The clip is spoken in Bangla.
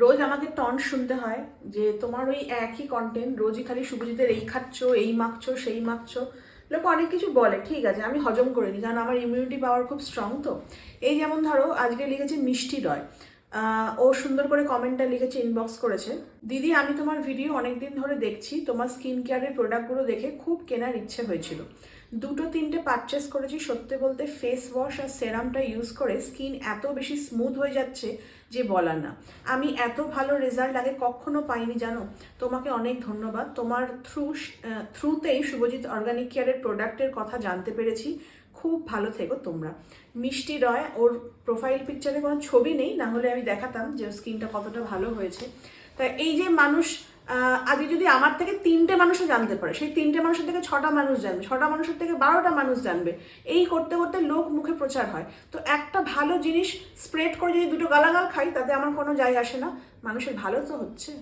রোজ আমাকে টন শুনতে হয় যে তোমার ওই একই কন্টেন্ট রোজই খালি শুভজিতের এই খাচ্ছ, এই মাখছো, সেই মাখছো। লোক অনেক কিছু বলে, ঠিক আছে, আমি হজম করে নিই কারণ আমার ইমিউনিটি পাওয়ার খুব স্ট্রং তো। এই যেমন ধরো, আজকে লিখেছে মিষ্টি রয় ও সুন্দর করে কমেন্টটা লিখেছে ইনবক্স করেছে। দিদি, আমি তোমার ভিডিও অনেক দিন ধরে দেখছি, তোমার স্কিন কেয়ারের প্রোডাক্টগুলো দেখে খুব কেনার ইচ্ছে হয়েছিল। দুটো তিনটে পারচেস করেছি, সত্যি বলতে ফেস ওয়াশ আর সেরামটা ইউজ করে স্কিন এত বেশি স্মুথ হয়ে যাচ্ছে যে বলার না। আমি এত ভালো রেজাল্ট আগে কখনো পাইনি, জানো? তোমাকে অনেক ধন্যবাদ। তোমার থ্রু থ্রুতেই শুভজিৎ অর্গানিক কেয়ারের প্রোডাক্টের কথা জানতে পেরেছি। খুব ভালো থেকো তোমরা। মিষ্টি রয়, ওর প্রোফাইল পিকচারে কোনো ছবি নেই, না হলে আমি দেখাতাম যে স্কিনটা কতটা ভালো হয়েছে। তা এই যে মানুষ আজকে যদি আমার থেকে তিনটে মানুষও জানতে পারে, সেই তিনটে মানুষের থেকে ছটা মানুষ জানবে, ছটা মানুষের থেকে বারোটা মানুষ জানবে, এই করতে করতে লোক মুখে প্রচার হয়। তো একটা ভালো জিনিস স্প্রেড করে যদি দুটো গালাগাল খাই, তাতে আমার কোনো যায় আসে না। মানুষের ভালো তো হচ্ছে।